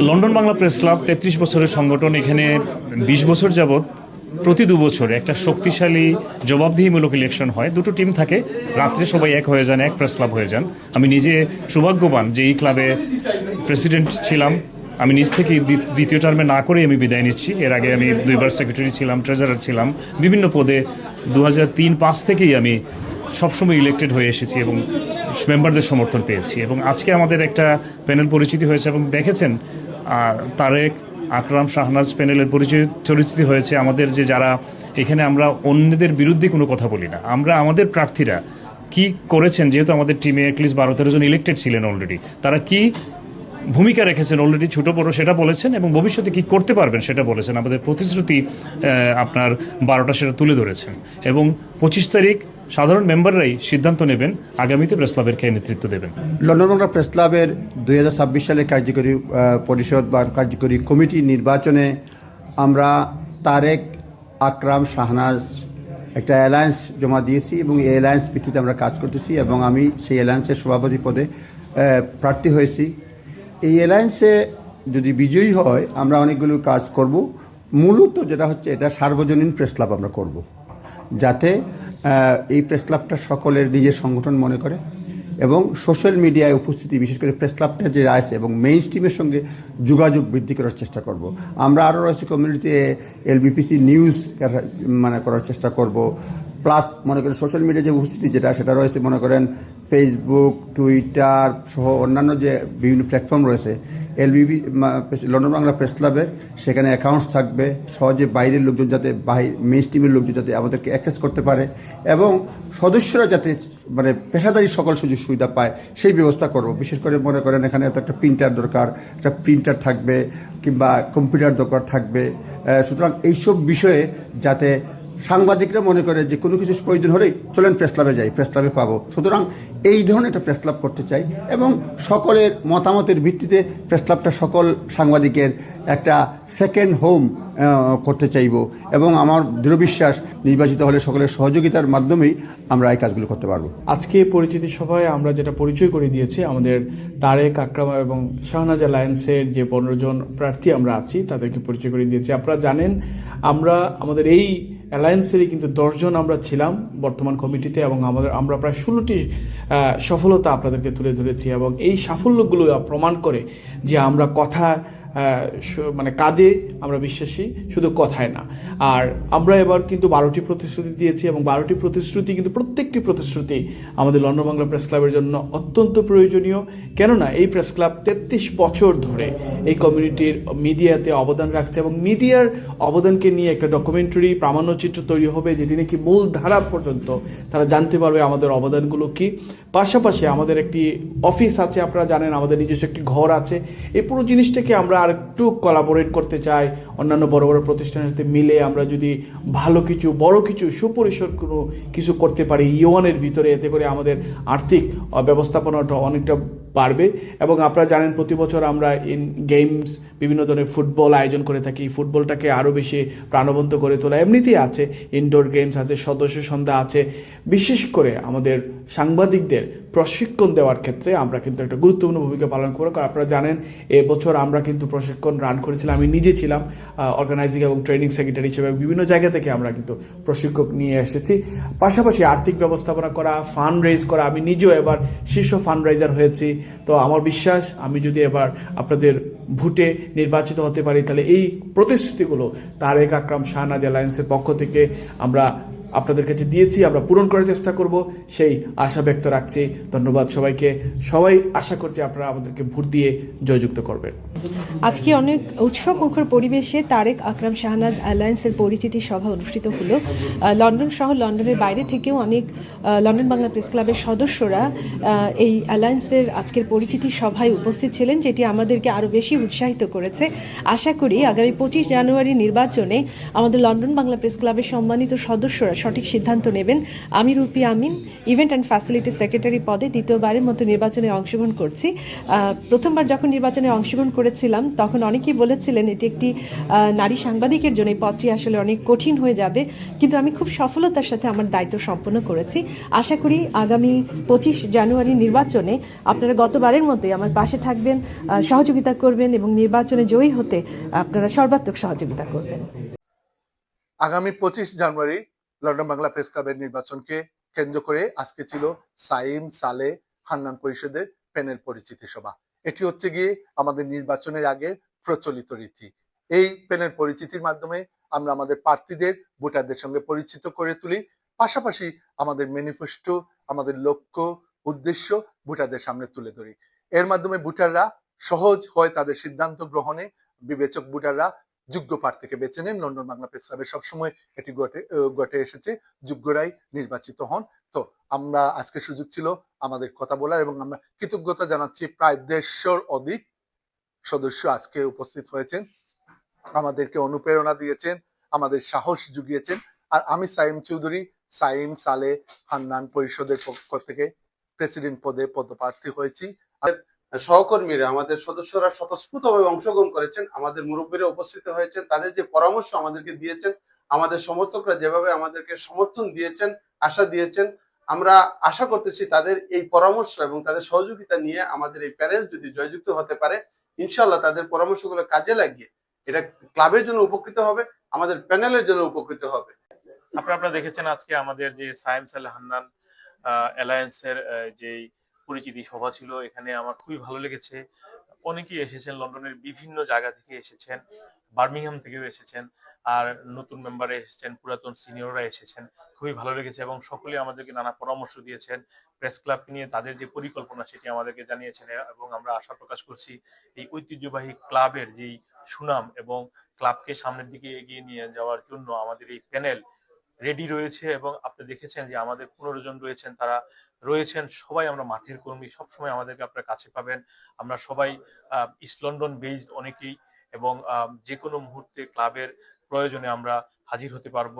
London Bangla press club তেত্রিশ বছরের সংগঠন, এখানে বিশ বছর যাবৎ প্রতি দু বছরে একটা শক্তিশালী, জবাবদিহিমূলক ইলেকশন হয়। দুটো টিম থাকে, রাত্রে সবাই এক হয়ে যান, এক প্রেস ক্লাব হয়ে যান। আমি নিজে সৌভাগ্যবান যে এই ক্লাবে প্রেসিডেন্ট ছিলাম। আমি নিজ থেকে দ্বি- দ্বিতীয় টার্মে না করেই আমি বিদায় নিচ্ছি। এর আগে আমি দুইবার সেক্রেটারি ছিলাম ট্রেজারার ছিলাম। বিভিন্ন পদে দু হাজার তিন পাঁচ থেকেই আমি সবসময় ইলেক্টেড হয়ে এসেছি এবং মেম্বারদের সমর্থন পেয়েছি। এবং আজকে আমাদের একটা প্যানেল পরিচিতি হয়েছে এবং দেখেছেন তারেক, আকরাম, শাহনাজ প্যানেলের পরিচয় পরিচিতি হয়েছে আমাদের যে যারা এখানে আমরা অন্যদের বিরুদ্ধে কোনো কথা বলি না। আমরা আমাদের প্রার্থীরা কি করেছেন, যেহেতু আমাদের টিমে অ্যাটলিস্ট বারো তেরো জন ইলেক্টেড ছিলেন অলরেডি তারা কি ভূমিকা রেখেছেন অলরেডি ছোট, বড় সেটা বলেছেন এবং ভবিষ্যতে কি করতে পারবেন সেটা বলেছেন। আমাদের প্রতিশ্রুতি আপনার বারোটা সেটা তুলে ধরেছেন এবং পঁচিশ তারিখ সাধারণ মেম্বাররাই সিদ্ধান্ত নেবেন আগামীতে প্রেস ক্লাবের কে নেতৃত্ব দেবেন। লন্ডন বাংলা প্রেস ক্লাবের দুই সালে কার্যকরী পরিষদ বা কার্যকরী কমিটি নির্বাচনে আমরা তারেক আকরাম শাহনাজ একটা অ্যালায়েন্স জমা দিয়েছি এবং এই অ্যালায়েন্স ভিত্তিতে আমরা কাজ করতেছি এবং আমি সেই অ্যালায়েন্সের সভাপতি পদে প্রার্থী হয়েছি। এই অ্যালায়েন্সে যদি বিজয়ী হয়, আমরা অনেকগুলো কাজ করব। মূলত যেটা হচ্ছে এটা সার্বজনীন প্রেস ক্লাব আমরা করব। যাতে এই প্রেস ক্লাবটা সকলের নিজের সংগঠন মনে করে এবং সোশ্যাল মিডিয়ায় উপস্থিতি, বিশেষ করে প্রেস ক্লাবটা যে আছে এবং মেইন স্ট্রিমের সঙ্গে যোগাযোগ বৃদ্ধি করার চেষ্টা করব। আমরা আরও রয়েছে কমিউনিটিতে এলবিপিসি নিউজ মানে করার চেষ্টা করব। প্লাস মনে করেন সোশ্যাল মিডিয়া যে উপস্থিতি যেটা, সেটা রয়েছে মনে করেন ফেসবুক টুইটার সহ অন্যান্য যে বিভিন্ন প্ল্যাটফর্ম রয়েছে এলবিবি লন্ডন বাংলা প্রেস ক্লাবে সেখানে অ্যাকাউন্টস থাকবে, সহজে বাইরের লোকজন যাতে মেন স্ট্রিমের লোকজন যাতে আমাদেরকে অ্যাক্সেস করতে পারে এবং সদস্যরা যাতে মানে পেশাদারি সকল সুযোগ সুবিধা পায়, সেই ব্যবস্থা করব। বিশেষ করে মনে করেন এখানে এত একটা প্রিন্টার দরকার, একটা প্রিন্টার থাকবে কিংবা কম্পিউটার দরকার থাকবে। সুতরাং এইসব বিষয়ে যাতে সাংবাদিকরা মনে করে যে কোনো কিছু প্রয়োজন হলেই চলেন প্রেস ক্লাবে যাই, প্রেস ক্লাবে পাবো। সুতরাং এই ধরনের একটা প্রেস ক্লাব করতে চাই এবং সকলের মতামতের ভিত্তিতে প্রেস ক্লাবটা সকল সাংবাদিকের একটা সেকেন্ড হোম করতে চাইব এবং আমার দৃঢ় বিশ্বাস নির্বাচিত হলে সকলের সহযোগিতার মাধ্যমেই আমরা এই কাজগুলো করতে পারব। আজকে পরিচিতি সভায় আমরা যেটা পরিচয় করে দিয়েছি, আমাদের তারেক আক্রামা এবং শাহনাজ অ্যালায়েন্সের যে পনেরো জন প্রার্থী আমরা আছি, তাদেরকে পরিচয় করে দিয়েছি। আপনারা জানেন, আমরা আমাদের এই অ্যালায়েন্সেরই কিন্তু দশজন আমরা ছিলাম বর্তমান কমিটিতে এবং আমাদের আমরা প্রায় ষোলোটি সফলতা আপনাদেরকে তুলে ধরেছি এবং এই সাফল্যগুলো প্রমাণ করে যে আমরা কথা মানে কাজে আমরা বিশ্বাসী, শুধু কথায় না। আর আমরা এবার কিন্তু বারোটি প্রতিশ্রুতি দিয়েছি এবং বারোটি প্রতিশ্রুতি কিন্তু প্রত্যেকটি প্রতিশ্রুতি আমাদের লন্ডন বাংলা প্রেস ক্লাবের জন্য অত্যন্ত প্রয়োজনীয়। কেননা এই প্রেস ক্লাব তেত্রিশ বছর ধরে এই কমিউনিটির মিডিয়াতে অবদান রাখছে এবং মিডিয়ার অবদানকে নিয়ে একটা ডকুমেন্টারি প্রামাণ্যচিত্র তৈরি হবে, যেটি নাকি মূল ধারা পর্যন্ত তারা জানতে পারবে আমাদের অবদানগুলো কি। পাশাপাশি আমাদের একটি অফিস আছে, আপনারা জানেন আমাদের নিজস্ব একটি ঘর আছে। এই পুরো জিনিসটাকে আমরা আর একটু কলাবোরেট করতে চাই, অন্যান্য বড় বড় প্রতিষ্ঠানের সাথে মিলে আমরা যদি ভালো কিছু, বড় কিছু, সুপরিসর কোনো কিছু করতে পারি ইওয়ানের ভিতরে, এতে করে আমাদের আর্থিক ব্যবস্থাপনাটা অনেকটা বাড়বে এবং আপনারা জানেন প্রতি বছর আমরা ইন গেমস বিভিন্ন ধরনের ফুটবল আয়োজন করে থাকি। ফুটবলটাকে আরও বেশি প্রাণবন্ত করে তোলা এমনিতেই আছে। ইনডোর গেমস আছে, সদস্য সন্ধ্যা আছে। বিশেষ করে আমাদের সাংবাদিকদের প্রশিক্ষণ দেওয়ার ক্ষেত্রে আমরা কিন্তু একটা গুরুত্বপূর্ণ ভূমিকা পালন করব। কারণ আপনারা জানেন এবছর আমরা কিন্তু প্রশিক্ষণ রান করেছিলাম। আমি নিজে ছিলাম অর্গানাইজিং এবং ট্রেনিং সেক্রেটারি হিসেবে বিভিন্ন জায়গা থেকে আমরা কিন্তু প্রশিক্ষক নিয়ে এসেছি। পাশাপাশি আর্থিক ব্যবস্থাপনা করা ফান্ড রেজ করা, আমি নিজেও এবার শীর্ষ ফান্ড রাইজার হয়েছি। তো আমার বিশ্বাস, আমি যদি এবার আপনাদের ভোটে নির্বাচিত হতে পারি, তাহলে এই প্রতিশ্রুতিগুলো তারেক আকরাম শাহনাজ অ্যালায়েন্সের পক্ষ থেকে আমরা আপনাদের কাছে দিয়েছি, আমরা পূরণ করার চেষ্টা করব। সেই আশা ব্যক্ত রাখছি। ধন্যবাদ সবাইকে। সবাই আশা করছি আপনারা আমাদেরকে ভোট দিয়ে জয়যুক্ত করবেন। আজকে অনেক উৎসব মুখর পরিবেশে তারেক আকরাম শাহনাজ অ্যালায়েন্সের পরিচিতি সভা অনুষ্ঠিত হলো। লন্ডন সহ লন্ডনের বাইরে থেকেও অনেক লন্ডন বাংলা প্রেস ক্লাবের সদস্যরা এই অ্যালায়েন্সের আজকের পরিচিতি সভায় উপস্থিত ছিলেন, যেটি আমাদেরকে আরও বেশি উৎসাহিত করেছে। আশা করি আগামী পঁচিশ জানুয়ারি নির্বাচনে আমাদের লন্ডন বাংলা প্রেস ক্লাবের সম্মানিত সদস্যরা সঠিক সিদ্ধান্ত নেবেন। আমি Rupi Amin event and facility secretary পদে দ্বিতীয়বারের মতো নির্বাচনে অংশগ্রহণ করছি। প্রথমবার যখন নির্বাচনে অংশগ্রহণ করেছিলাম, তখন অনেকেই বলেছিলেন এটি একটি নারী সাংবাদিকের জন্য এই পদটি আসলে অনেক কঠিন হয়ে যাবে। কিন্তু আমি খুব সফলতার সাথে আমার দায়িত্ব সম্পন্ন করেছি। আশা করি আগামী পঁচিশ জানুয়ারি নির্বাচনে আপনারা গতবারের মতোই আমার পাশে থাকবেন সহযোগিতা করবেন এবং নির্বাচনে জয়ী হতে আপনারা সর্বাত্মক সহযোগিতা করবেন। আগামী পঁচিশ জানুয়ারি লন্ডন বাংলা প্রেস ক্লাবের নির্বাচনকে কেন্দ্র করে আজকে ছিল সাইম সালে হান্নান পরিষদের প্যানেল পরিচিতি সভা। এটি হচ্ছে গিয়ে আমাদের নির্বাচনের আগে প্রচলিত রীতি। এই প্যানেল পরিচিতির মাধ্যমে আমরা আমাদের প্রার্থীদের, ভোটারদের সঙ্গে পরিচিত করে তুলি। পাশাপাশি আমাদের ম্যানিফেস্টো, আমাদের লক্ষ্য, উদ্দেশ্য ভোটারদের সামনে তুলে ধরি। এর মাধ্যমে ভোটাররা সহজ হয় তাদের সিদ্ধান্ত গ্রহণে। বিবেচক ভোটাররা যোগ্য প্রার্থীকে বেছে নেন। লন্ডন বাংলা প্রেস ক্লাবে সবসময় এটি আহ, ঘটে এসেছে। যোগ্যরাই নির্বাচিত হন। তো আমরা আজকে সুযোগ ছিল আমাদের কথা বলার এবং আমরা কৃতজ্ঞতা জানাচ্ছি প্রায় দেড়শোর অধিক সদস্য আজকে উপস্থিত হয়েছেন। আমাদেরকে অনুপ্রেরণা দিয়েছেন আমাদের সাহস জুগিয়েছেন। আর আমি সাইম চৌধুরী সাইম সালে হান্নান পরিষদের পক্ষ থেকে প্রেসিডেন্ট পদে পদপ্রার্থী হয়েছি। সহকর্মীরা, আমাদের সদস্যরা স্বতঃস্ফূর্তভাবে অংশগ্রহণ করেছেন, আমাদের মুরব্বীরা উপস্থিত হয়েছেন, তাদের যে পরামর্শ আমাদেরকে দিয়েছেন, আমাদের সমর্থকরা যেভাবে আমাদেরকে সমর্থন দিয়েছেন, আশা দিয়েছেন, আমরা আশা করতেছি তাদের এই পরামর্শ এবং তাদের সহযোগিতা নিয়ে আমাদের এই প্যানেল যদি জয়যুক্ত হতে পারে ইনশাল্লাহ তাদের পরামর্শগুলো কাজে লাগিয়ে এটা ক্লাবের জন্য উপকৃত হবে, আমাদের প্যানেলের জন্য উপকৃত হবে। আপনারা আপনারা দেখেছেন আজকে আমাদের যে সায়েম সাল হান্নান অ্যালায়েন্সের যেই পরিচিতি সভা ছিল, এখানে আমার খুবই ভালো লেগেছে। অনেকেই এসেছেন, লন্ডনের বিভিন্ন জায়গা থেকে এসেছেন, বার্মিংহাম থেকেও এসেছেন, আর নতুন মেম্বারে এসেছেন, পুরাতন সিনিয়ররা এসেছেন, খুবই ভালো লেগেছে এবং সকলে আমাদেরকে নানা পরামর্শ দিয়েছেন। প্রেস ক্লাব নিয়ে তাদের যে পরিকল্পনা সেটি আমাদেরকে জানিয়েছেন এবং আমরা আশা প্রকাশ করছি এই ঐতিহ্যবাহী ক্লাবের যেই সুনাম এবং ক্লাবকে সামনের দিকে এগিয়ে নিয়ে যাওয়ার জন্য আমাদের এই প্যানেল রেডি রয়েছে এবং আপনি দেখেছেন যে আমাদের পনেরো জন রয়েছেন, তারা রয়েছেন। সবাই আমরা মাঠের কর্মী, সবসময় আমাদেরকে আপনার কাছে পাবেন। আমরা সবাই ইস্ট লন্ডন বেসড অনেকেই এবং যে কোনো মুহূর্তে ক্লাবের প্রয়োজনে আমরা হাজির হতে পারব।